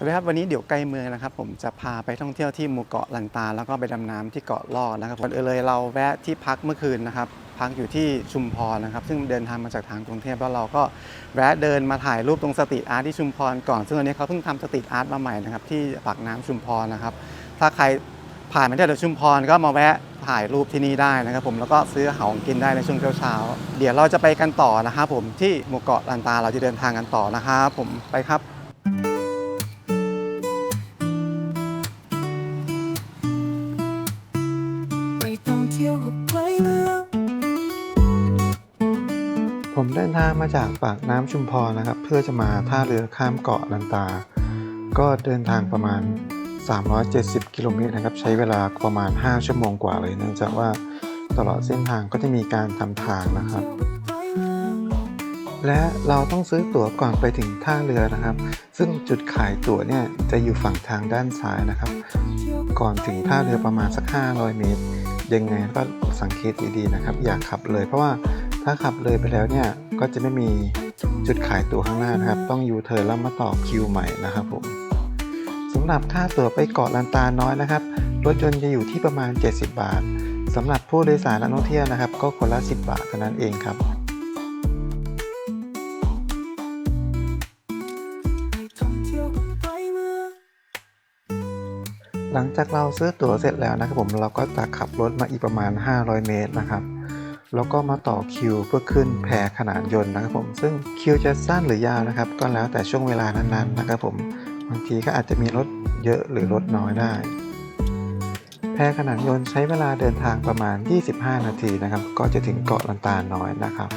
สวัสดีครับวันนี้เดี๋ยวไกลเมืองนะครับ ผมจะพาไปท่องเที่ยวที่หมู่เกาะลันตา แล้วก็ไปดำน้ำที่เกาะลอดนะครับก่อนอื่นเลยเราแวะที่พักเมื่อคืนนะครับ พักอยู่ที่ชุมพรนะครับ ซึ่งเดินทางมาจากทางกรุงเทพแล้วเราก็แวะเดินมาถ่ายรูปตรงสตรีทอาร์ตที่ชุมพรก่อน ซึ่งตอนนี้เขาเพิ่งทำสตรีทอาร์ตมาใหม่นะครับที่ปากน้ำชุมพรนะครับ ถ้าใครผ่านมาที่แถวชุมพรก็มาแวะถ่ายรูปที่นี่ได้นะครับ ผมแล้วก็ซื้อของกินได้ในช่วงเช้าเดี๋ยวเราจะไปกันต่อนะครับผมที่หมู่เกาะลันตาเราจะเดินทางกันต่อนะครับผมไปครับ มาจากปากน้ำชุมพรนะครับ เพื่อจะมาท่าเรือข้ามเกาะลันตา ก็เดินทางประมาณ 370 กิโลเมตรนะครับ ใช้เวลาประมาณ 5 ชั่วโมงกว่าเลยเนื่องจากว่าตลอดเส้นทางก็จะมีการทำทางนะครับ และเราต้องซื้อตั๋วก่อนไปถึงท่าเรือนะครับ ซึ่งจุดขายตั๋วเนี่ยจะอยู่ฝั่งทางด้านซ้ายนะครับ ก่อนถึงท่าเรือประมาณสัก 500 เมตร ยังไงก็สังเกตดีๆนะครับ อย่าขับเลยเพราะว่า ถ้าขับเลยไปแล้วเนี่ย ก็จะไม่มีจุดขายตั๋วข้างหน้านะครับ ต้องยูเทิร์นแล้วมาต่อคิวใหม่นะครับผมสำหรับค่าตั๋วไปเกาะลันตาน้อยนะครับ รถยนต์จะอยู่ที่ประมาณ 70 บาทสำหรับผู้โดยสารนักท่องเที่ยวนะครับ ก็คนละ 10 บาทเท่านั้นเองครับ หลังจากเราซื้อตั๋วเสร็จแล้วนะครับผมเราก็จะขับรถมาอีกประมาณ 500 เมตรนะครับ แล้วก็มาต่อคิวเพื่อขึ้นแพขนานยนต์นะครับผมซึ่งคิวจะสั้นหรือยาวนะครับ ก็แล้วแต่ช่วงเวลานั้นๆนะครับผมบางทีก็อาจจะมีรถเยอะหรือรถน้อยได้ แพขนานยนต์ใช้เวลาเดินทางประมาณ 25 นาทีนะครับ ก็จะถึงเกาะลันตาน้อยนะครับ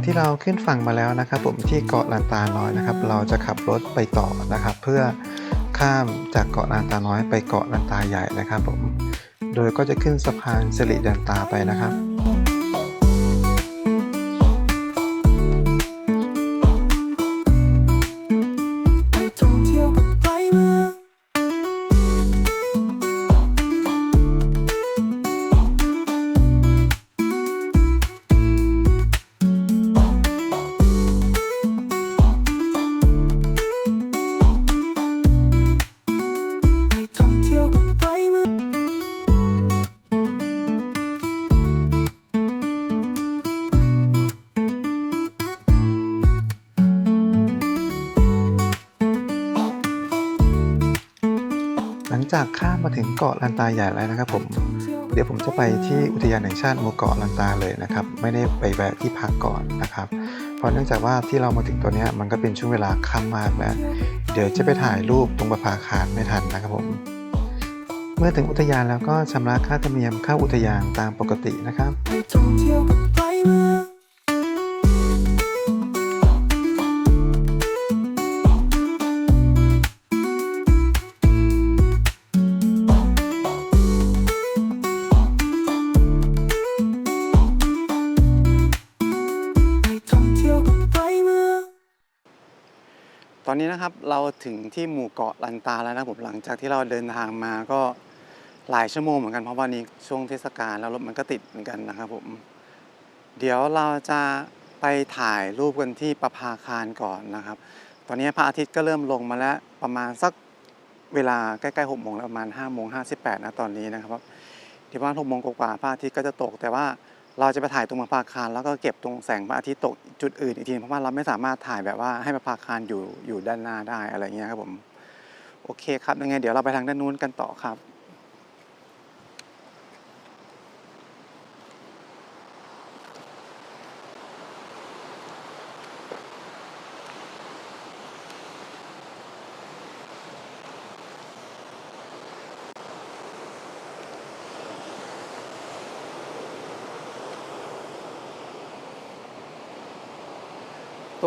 จากที่เราขึ้นฝั่งมาแล้วนะครับผมที่เกาะลันตาน้อยนะครับ เราจะขับรถไปต่อนะครับ เพื่อข้ามจากเกาะลันตาน้อยไปเกาะลันตาใหญ่นะครับผมโดยก็จะขึ้นสะพานสิริลันตาไปนะครับ จากข้ามมาถึงเกาะลันตาใหญ่แล้วนะครับผม เดี๋ยวผมจะไปที่อุทยานแห่งชาติหมู่เกาะลันตาเลยนะครับ ไม่ได้ไปแวะที่พักก่อนนะครับ เพราะเนื่องจากว่าที่เรามาถึงตัวเนี้ยมันก็เป็นช่วงเวลาค่ำมากแล้ว เดี๋ยวจะไปถ่ายรูปตรงประภาคารไม่ทันนะครับผม เมื่อถึงอุทยานแล้วก็ชำระค่าธรรมเนียมเข้าอุทยานตามปกตินะครับ เราถึงที่หมู่เกาะลันตาแล้วนะผมหลังจากที่เราเดินทางมาก็หลายชั่วโมงเหมือนกันเพราะวันนี้ช่วงเทศกาลแล้วรถมันก็ติดเหมือนกันนะครับผม เดี๋ยวเราจะไปถ่ายรูปกันที่ประภาคารก่อนนะครับ ตอนนี้พระอาทิตย์ก็เริ่มลงมาแล้วประมาณสักเวลาใกล้ๆหกโมงแล้วประมาณ5้าโมงห้าสิบแปดนะตอนนี้นะครับที่ประมาหกโมงกว่าพระอาทิตย์ก็จะตกแต่ว่า เราจะไปถ่ายตรงพระภาคารแล้วก็เก็บตรงแสงพระอาทิตย์ตกจุดอื่นอีกทีเพราะว่าเราไม่สามารถถ่ายแบบว่าให้ประภาคารอยู่อยู่ด้านหน้าได้อะไรเงี้ยครับผมโอเคครับยังไงเดี๋ยวเราไปทางด้านนู้นกันต่อครับ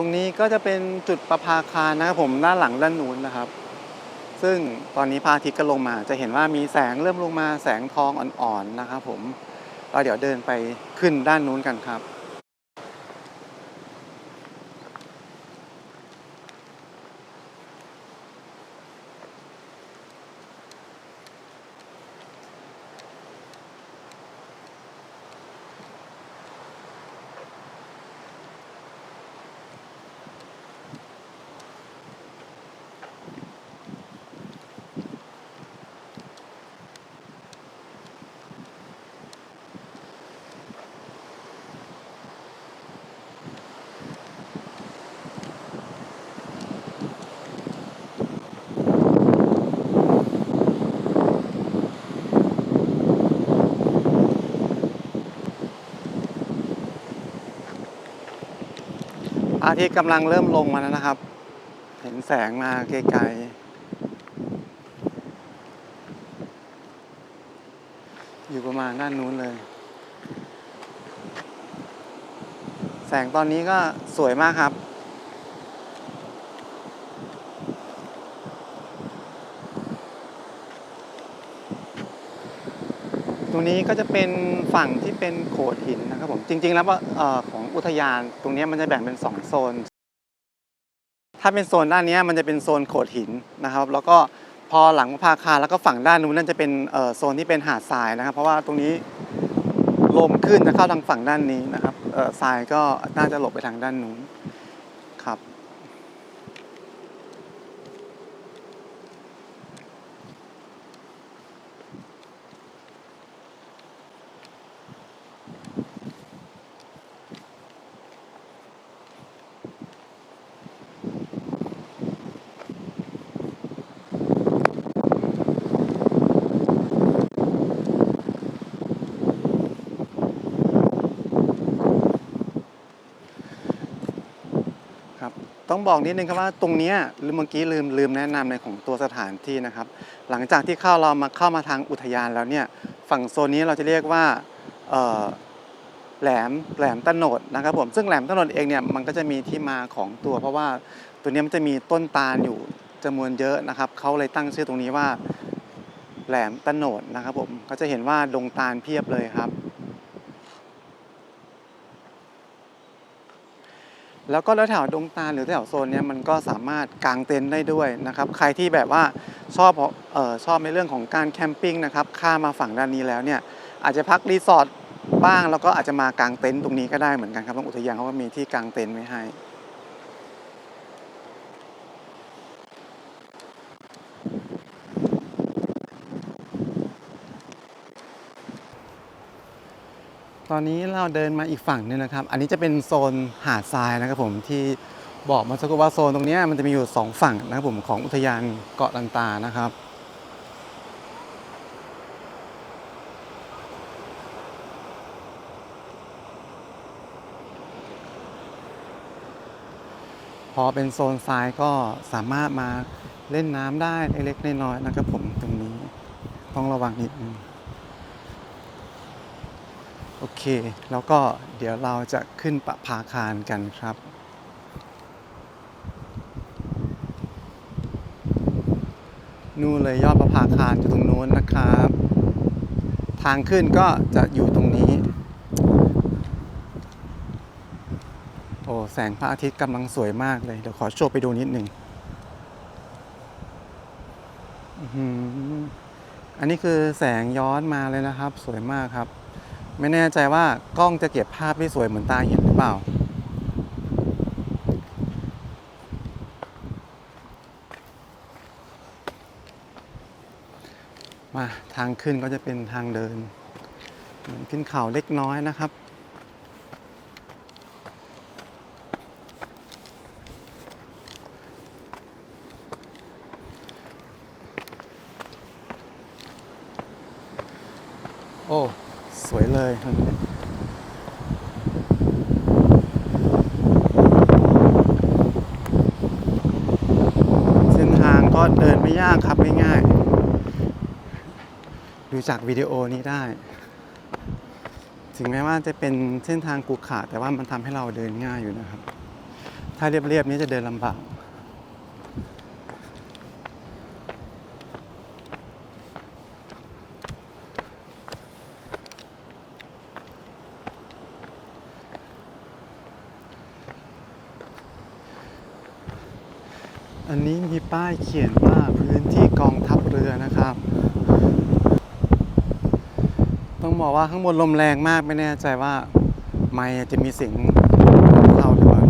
รงนี้ก็จะเป็นจุดประภาคารนะครับผมด้านหลังด้านนู้นนะครับ ซึ่งตอนนี้พระอาทิตย์ก็ลงมา จะเห็นว่ามีแสงเริ่มลงมาแสงทองอ่อนๆนะครับผมเราเดี๋ยวเดินไปขึ้นด้านนู้นกันครับ อาทิตย์กำลังเริ่มลงมาแล้วนะครับ เห็นแสงมาไกลๆ อยู่ประมาณด้านนู้นเลย แสงตอนนี้ก็สวยมากครับตรงนี้ก็จะเป็นฝั่งที่เป็นโขดหินนะครับผมจริง ๆ แล้วว่าของ อุทยาน ตรงนี้มันจะแบ่งเป็น 2 โซน ถ้าเป็นโซนด้านนี้มันจะเป็นโซนโขดหินนะครับ แล้วก็พอหลังพาคาแล้วก็ฝั่งด้านนู้นนั่นจะเป็นโซนที่เป็นหาดทรายนะครับ เพราะว่าตรงนี้ลมขึ้นจะเข้าทางฝั่งด้านนี้นะครับทรายก็น่าจะหลบไปทางด้านนู้น ต้องบอกนิดนึงครับว่าตรงเนี้ยลืมเมื่อกี้ลืมลืมแนะนำในของตัวสถานที่นะครับ หลังจากที่เข้าเรามาเข้ามาทางอุทยานแล้วเนี่ยฝั่งโซนนี้เราจะเรียกว่าเอ่อแหลมแหลมตะโนดนะครับผมซึ่งแหลมตะโนดเองเนี่ยมันก็จะมีที่มาของตัว เพราะว่าตัวเนี้ยมันจะมีต้นตาลอยู่จำนวนเยอะนะครับเขาเลยตั้งชื่อตรงนี้ว่าแหลมตะโนดนะครับผมก็จะเห็นว่าดงตาลเพียบเลยครับ แล้วก็แล้วแถวดงตาหรือแถวโซนเนี้ยมันก็สามารถกางเต็นท์ได้ด้วยนะครับ ใครที่แบบว่าชอบเออชอบในเรื่องของการแคมปิ้งนะครับข้ามาฝั่งด้านนี้แล้วเนี่ยอาจจะพักรีสอร์ทบ้างแล้วก็อาจจะมากางเต็นท์ตรงนี้ก็ได้เหมือนกันครับตรงอุทยานเขาก็มีที่กางเต็นท์ไว้ให้ อนนี้เราเดินมาอีกฝั่งหนึงนะครับ อันนี้จะเป็นโซนหาดทรายนะครับผมที่บอกมาสักว่าโซนตรงนี้มันจะมีอยู่สองฝั่งนะครับผมของอุทยานเกาะลันตานะครับพอเป็นโซนทรายก็สามารถมาเล่นน้ำได้เล็กๆน้อยๆนะครับผมตรงนี้ ต้องระวังนิดนึง โอเค แล้วก็เดี๋ยวเราจะขึ้นประภาคารกันครับนู่นเลยยอดประภาคารอยู่ตรงนู้นนะครับ ทางขึ้นก็จะอยู่ตรงนี้ โอ้แสงพระอาทิตย์กำลังสวยมากเลย เดี๋ยวขอโชว์ไปดูนิดหนึ่งอื้อหืออันนี้คือแสงย้อนมาเลยนะครับ สวยมากครับ ไม่แน่ใจว่ากล้องจะเก็บภาพได้สวยเหมือนตาเห็นหรือเปล่า มาทางขึ้นก็จะเป็นทางเดินเหมือนขึ้นเขาเล็กน้อยนะครับ โอ้ สวย เส้นทางก็เดินไม่ยากครับง่ายๆดูจากวิดีโอนี้ได้ ถึงแม้ว่าจะเป็นเส้นทางขรุขระแต่ว่ามันทำให้เราเดินง่ายอยู่นะครับ ถ้าเรียบๆนี้จะเดินลำบาก อันนี้มี ป้ายเขียนว่าพื้นที่กองทัพเรือนะครับ ต้องบอกว่าข้างบนลมแรงมากไม่แน่ใจว่า ไม่จะมีเสียงเข้าหรือเปล่า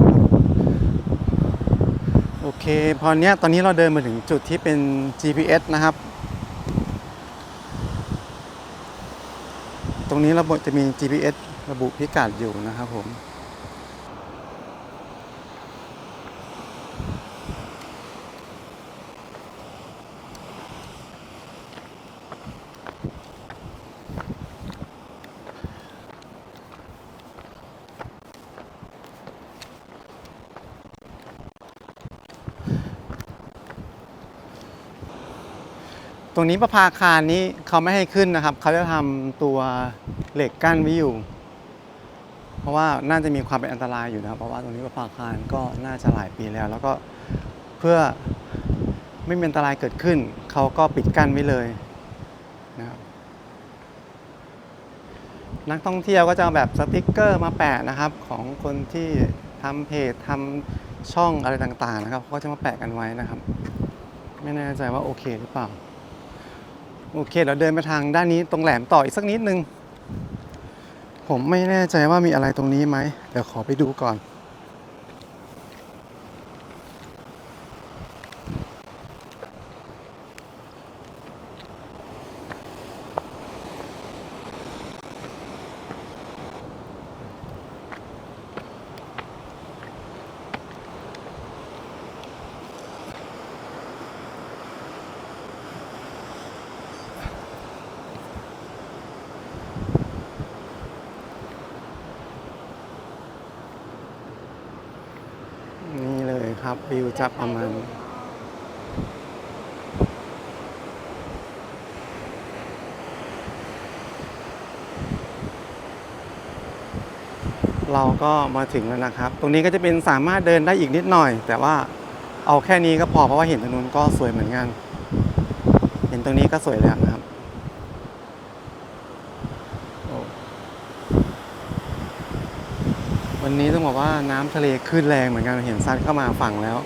โอเค พอเนี้ยตอนนี้เราเดินมาถึงจุดที่เป็น GPS นะครับ ตรงนี้ระบบจะมี GPS ระบุพิกัดอยู่นะครับผม รงนี้ประภาคารนี้เขาไม่ให้ขึ้นนะครับ เขาจะทำตัวเหล็กกั้นไว้อยู่ เพราะว่าน่าจะมีความเป็นอันตรายอยู่นะครับ เพราะว่าตรงนี้ประภาคารก็น่าจะหลายปีแล้ว แล้วก็เพื่อไม่มีอันตรายเกิดขึ้น เขาก็ปิดกั้นไว้เลยนะครับนักท่องเที่ยวก็จะเอาแบบสติกเกอร์มาแปะนะครับ ของคนที่ทำเพจทำช่องอะไรต่างๆนะครับเขาก็จะมาแปะกันไว้นะครับ ไม่แน่ใจว่าโอเคหรือเปล่า โอเคเราเดินไปทางด้านนี้ตรงแหลมต่ออีกสักนิดนึง ผมไม่แน่ใจว่ามีอะไรตรงนี้ไหมเดี๋ยวขอไปดูก่อน วิวจะประมาณเราก็มาถึงแล้วนะครับ ตรงนี้ก็จะเป็นสามารถเดินได้อีกนิดหน่อย แต่ว่าเอาแค่นี้ก็พอเพราะว่าเห็นตรงนู้นก็สวยเหมือนกัน เห็นตรงนี้ก็สวยแล้วนะครับโอ้ วันนี้ต้องบอกว่าน้ำทะเลขึ้นแรงเหมือนกันเห็นซัดเข้ามาฝั่งแล้ว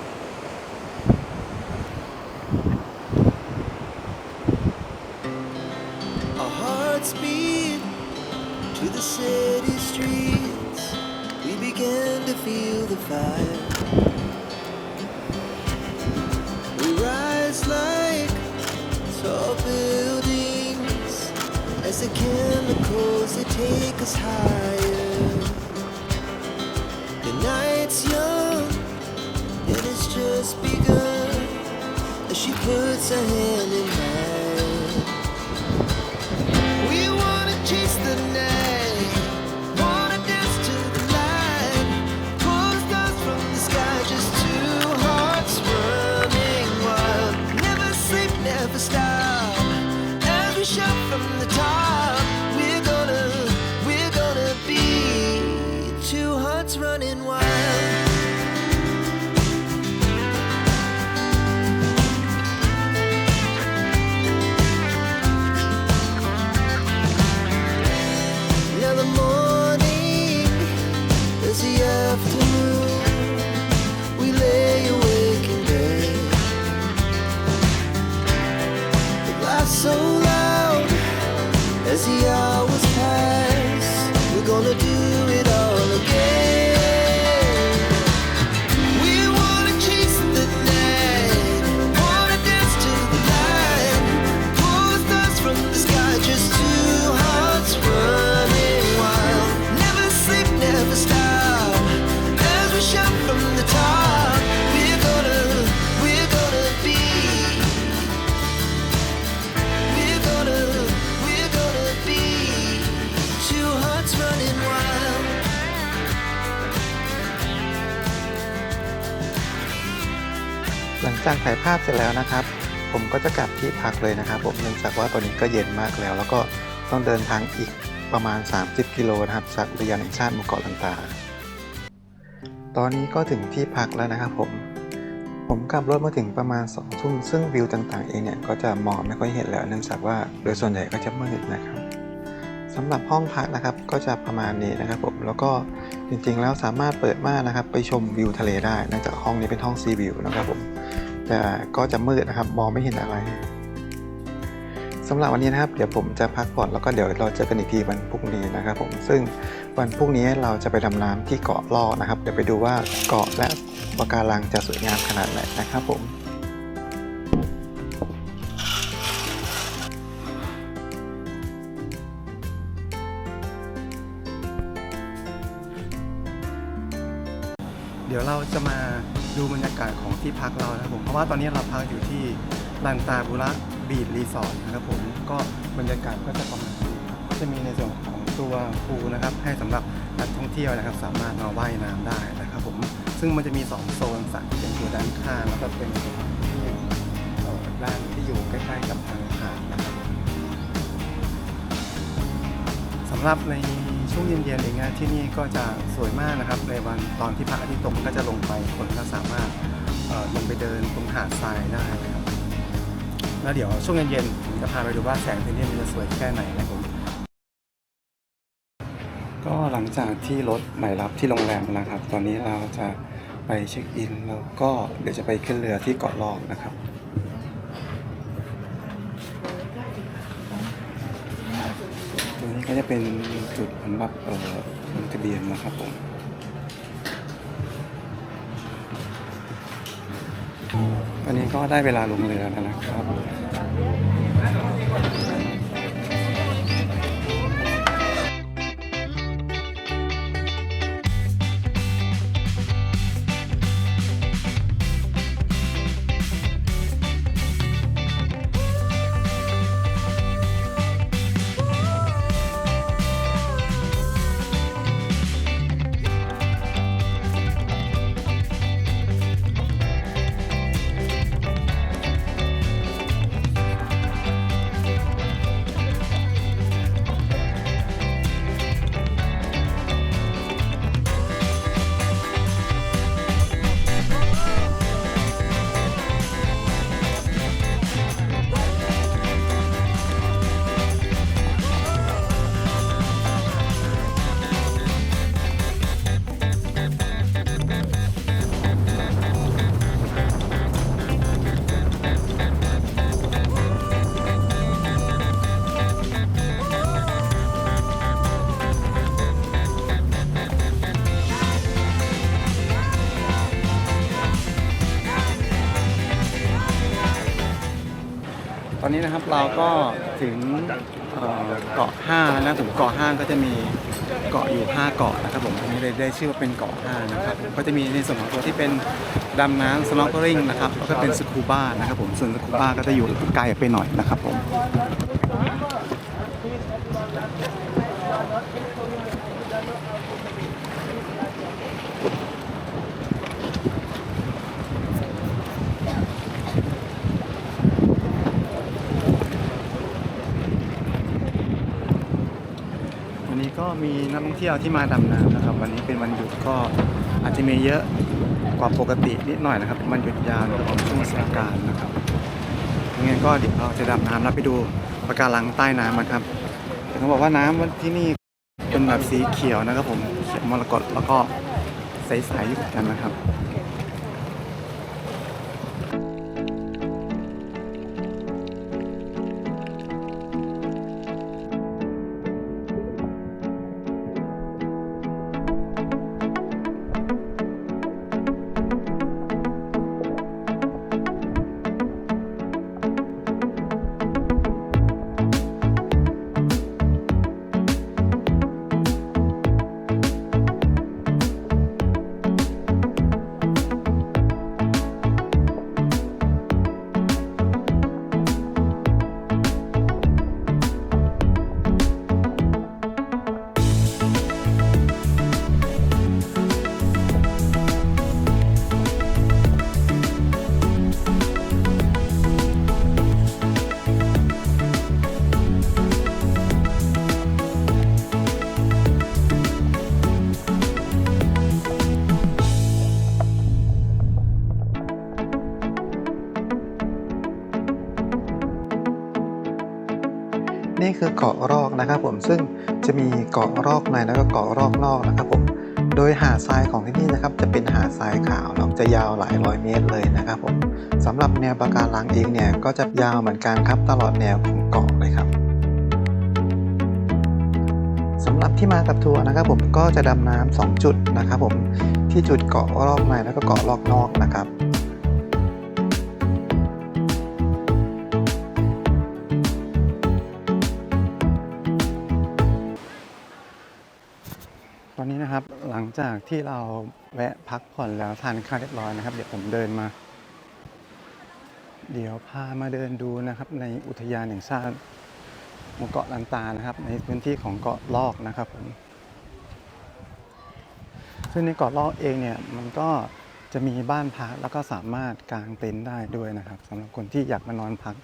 ถ่ายภาพเสร็จแล้วนะครับ ผมก็จะกลับที่พักเลยนะครับ ผมเนื่องจากว่าตอนนี้ก็เย็นมากแล้ว แล้วก็ต้องเดินทางอีกประมาณ 30 กิโลนะครับจากอุทยานแห่งชาติหมู่เกาะลันตา ตอนนี้ก็ถึงที่พักแล้วนะครับ ผม ผมขับรถมาถึงประมาณ2องทุ่มซึ่งวิวต่างๆเองเนี่ยก็จะมองไม่ค่อยเห็นแล้ว เนื่องจากว่าโดยส่วนใหญ่ก็จะมืดนะครับสำหรับห้องพักนะครับก็จะประมาณนี้นะครับผมแล้วก็จริงๆแล้วสามารถเปิดม่านนะครับ ไปชมวิวทะเลได้เนื่องจากห้องนี้เป็นห้องซีวิวนะครับผม แต่ก็จะมืดนะครับมองไม่เห็นอะไรสำหรับวันนี้นะครับเดี๋ยวผมจะพักผ่อนแล้วก็เดี๋ยวเราเจอกันอีกทีวันพรุ่งนี้นะครับผมซึ่งวันพรุ่งนี้เราจะไปดำน้ำที่เกาะล่อนะครับ เดี๋ยวไปดูว่าเกาะและปะการังจะสวยงามขนาดไหนนะครับผม ที่พักเรานะครับผมเพราะว่าตอนนี้เราพักอยู่ที่ลันตาบุระบีดรีสอร์ทนะครับผมก็บรรยากาศก็จะประมาณนี้ก็จะมีในส่วนของตัวพูลนะครับ ให้สำหรับนักท่องเที่ยวนะครับ สามารถมาว่ายน้ำได้นะครับผมซึ่งมันจะมี 2 โซนสระที่เป็นตัวด้านข้างแล้วก็เป็นที่เอ่ด้านที่อยู่ใกล้ๆกับทางหาดนะครับสำหรับในช่วงเย็นๆอย่างเงี้ยที่นี่ก็จะสวยมากนะครับ ในวันตอนที่พระอาทิตย์ตกก็จะลงไปคนก็สามารถ ลงไปเดินตรงหาดทรายได้นะครับแล้วเดี๋ยวช่วงเย็นๆผมจะพาไปดูว่าแสงที่นี่มันจะสวยแค่ไหนนะครับผมก็หลังจากที่รถใหม่รับที่โรงแรมนะครับ ตอนนี้เราจะไปเช็คอินแล้วก็เดี๋ยวจะไปขึ้นเรือที่เกาะลอกนะครับตรงนี้ก็จะเป็นจุดสำหรับลงทะเบียนนะครับผม ตอนนี้ก็ได้เวลาลงเรือแล้วนะครับ อนนี้นะครับเราก็ถึงเกาะห้าแล้วนะถึงเกาะห้าก็จะมีเกาะอยู่ 5 เกาะนะครับผมตรงนี้เลยได้ชื่อว่าเป็นเกาะห้านะครับก็จะมีในส่วนของตัวที่เป็นดำน้ำสโนว์ริงนะครับแล้วก็เป็นสกูบ้านะครับผมส่วนสกูบ้าก็จะอยู่ไกลไปหน่อยนะครับผม มีนักท่องเที่ยวที่มาดำน้ำนะครับ วันนี้เป็นวันหยุดก็อาจจะมีเยอะกว่าปกตินิดหน่อยนะครับมันหยุดยาวของช่วงเทศกาลนะครับยังไงก็เดี๋ยวเราจะดำน้ำแล้วไปดูปะการังใต้น้ำนะครับแต่เขาบอกว่าน้ำที่นี่เป็นแบบสีเขียวนะครับผมเขียวมรกตแล้วก็ใสๆอยู่กันนะครับ คือเกาะรอกนะครับผมซึ่งจะมีเกาะรอกในแล้วก็เกาะรอกนอกนะครับผมโดยหาดทรายของที่นี่นะครับจะเป็นหาดทรายขาวเนาะจะยาวหลายร้อยเมตรเลยนะครับผมสำหรับแนวปะการังเองเนี่ยก็จะยาวเหมือนกันครับตลอดแนวของเกาะเลยครับสำหรับที่มากับทัวร์นะครับผมก็จะดำน้ำสองจุดนะครับผมที่จุดเกาะรอกในแล้วก็เกาะรอกนอกนะครับ จากที่เราแวะพักผ่อนแล้วทานข้าวเรียบร้อยนะครับ เดี๋ยวผมเดินมา เดี๋ยวพามาเดินดูนะครับ ในอุทยานแห่งชาติหมู่เกาะลันตานะครับ ในพื้นที่ของเกาะลอกนะครับผมซึ่งในเกาะลอกเองเนี่ยมันก็จะมีบ้านพักแล้วก็สามารถกางเต็นท์ได้ด้วยนะครับสำหรับคนที่อยากมานอนพัก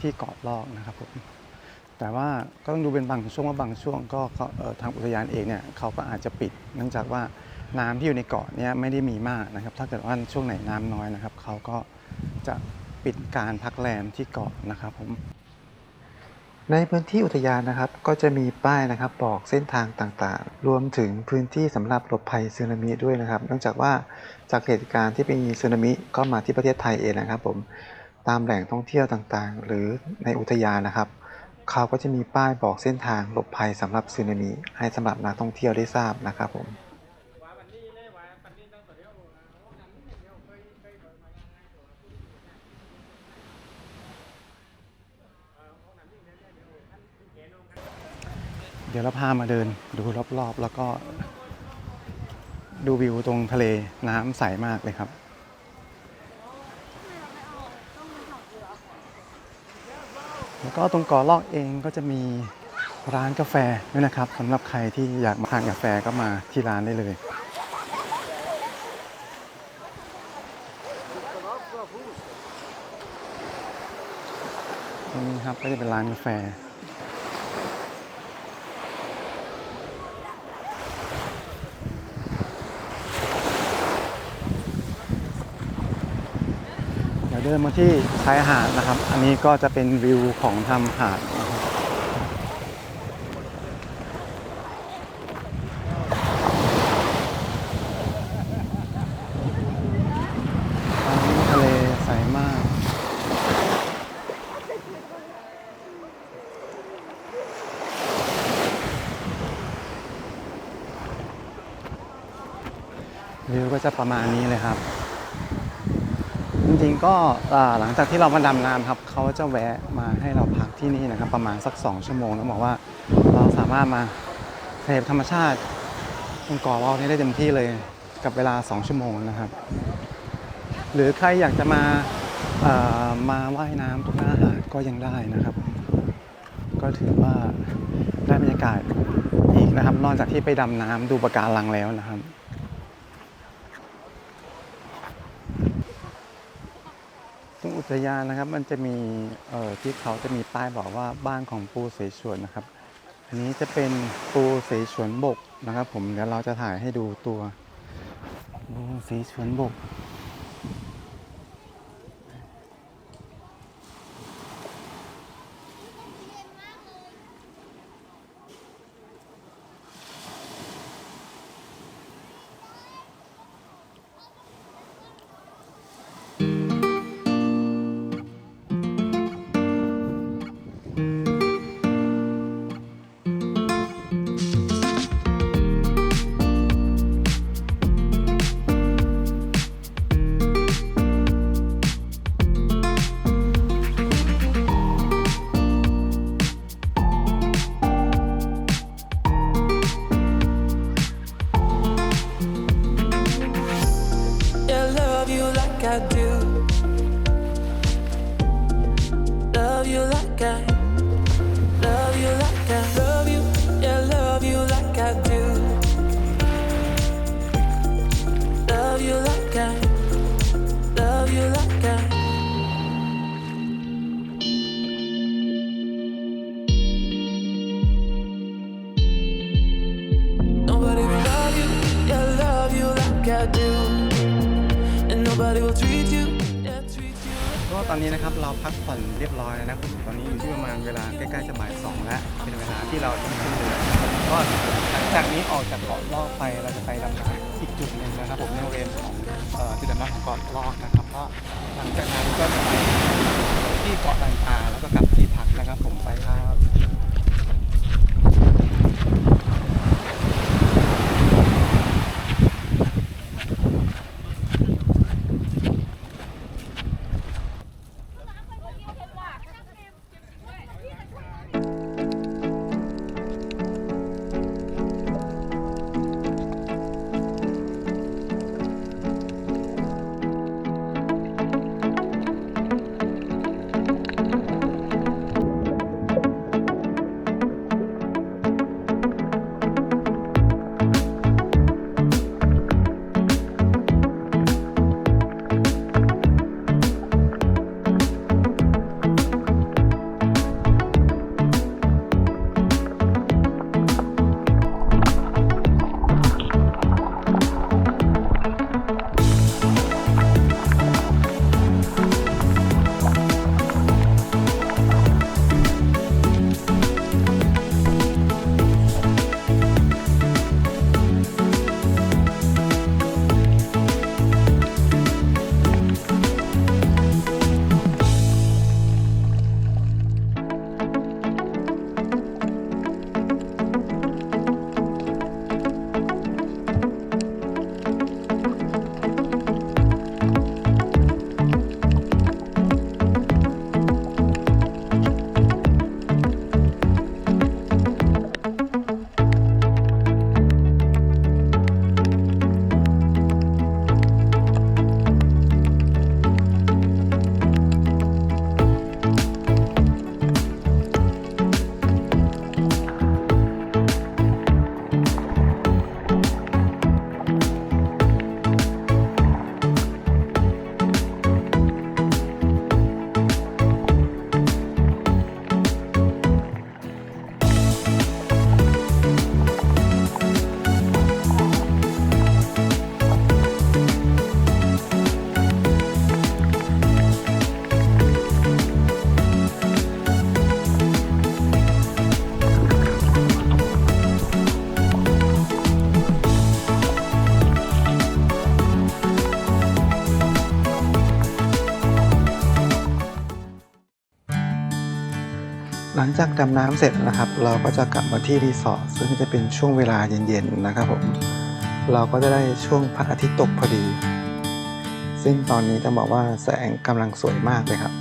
ที่เกาะลอกนะครับผม แต่ว่าก็ต้องดูเป็นบางช่วงว่าบางช่วงก็ก็เอ่อทางอุทยานเองเนี่ยเขาก็อาจจะปิด เนื่องจากว่าน้ำที่อยู่ในเกาะเนี่ยไม่ได้มีมากนะครับ ถ้าเกิดว่าช่วงไหนน้ำน้อยนะครับเขาก็จะปิดการพักแรมที่เกาะนะครับผม ในพื้นที่อุทยานนะครับก็จะมีป้ายนะครับบอกเส้นทางต่างๆ รวมถึงพื้นที่สำหรับหลบภัยสึนามิด้วยนะครับ เนื่องจากว่าจากเหตุการณ์ที่มีสึนามิก็มาที่ประเทศไทยเองนะครับผมตามแหล่งท่องเที่ยวต่างๆ หรือในอุทยานนะครับ เขาก็จะมีป้ายบอกเส้นทางหลบภัยสำหรับสึนามิให้สำหรับนักท่องเที่ยวได้ทราบนะครับผมเดี๋ยวเราพามาเดินดูรอบๆ แล้วก็ดูวิวตรงทะเลน้ำใสมากเลยครับ แล้วก็ตรงก่อลอกเองก็จะมีร้านกาแฟด้วยนะครับสำหรับใครที่อยากมาทานกาแฟก็มาที่ร้านได้เลยตรงนี้ครับก็จะเป็นร้านกาแฟ เดินมาที่ชายหาดนะครับ อันนี้ก็จะเป็นวิวของทำหาดนะครับอันนี้ทะเลใสมาก วิวก็จะประมาณนี้เลยครับ ริงๆก็หลังจากที่เรามาดำน้ำครับเขาจะแวะมาให้เราพักที่นี่นะครับ ประมาณสัก 2 ชั่วโมงต้องบอกว่าเราสามารถมาเสพธรรมชาติตรงเกาะเรานี่ได้เต็มที่เลยกับเวลา 2 ชั่วโมงนะครับ หรือใครอยากจะมามาว่ายน้ำตรงหน้าหาดก็ยังได้นะครับ ก็ถือว่าได้บรรยากาศอีกนะครับ นอกจากที่ไปดำน้ำดูปะการังแล้วนะครับ ต ระยานนะครับมันจะมีเอ่อที่เขาจะมีป้ายบอกว่าบ้านของปูเสฉวนนะครับ อันนี้จะเป็นปูเสฉวนบกนะครับ ผมเดี๋ยวเราจะถ่ายให้ดูตัวปูเสฉวนบก I do. จากดำน้ำเสร็จนะครับ เราก็จะกลับมาที่รีสอร์ทซึ่งจะเป็นช่วงเวลาเย็นๆนะครับผมเราก็จะได้ช่วงพระอาทิตย์ตกพอดี ซึ่งตอนนี้จะบอกว่าแสงกำลังสวยมากเลยครับ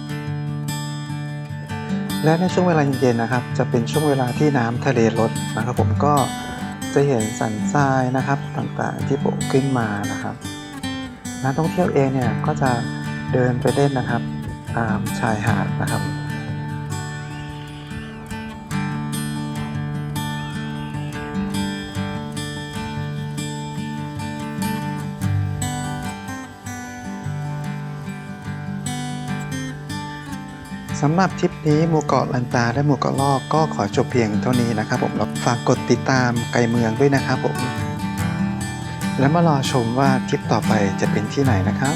และในช่วงเวลาเย็นๆนะครับ จะเป็นช่วงเวลาที่น้ำทะเลลดนะครับ ผมก็จะเห็นสันทรายนะครับต่างๆที่โผล่ขึ้นมานะครับนักท่องเที่ยวเองเนี่ยก็จะเดินไปเล่นนะครับ ตามชายหาดนะครับ สำหรับทริปนี้หมู่เกาะลันตาและหมู่เกาะลอกก็ขอจบเพียงเท่านี้นะครับผมแล้วฝากกดติดตามไกลเมืองด้วยนะครับผม แล้วมารอชมว่าทริปต่อไปจะเป็นที่ไหนนะครับ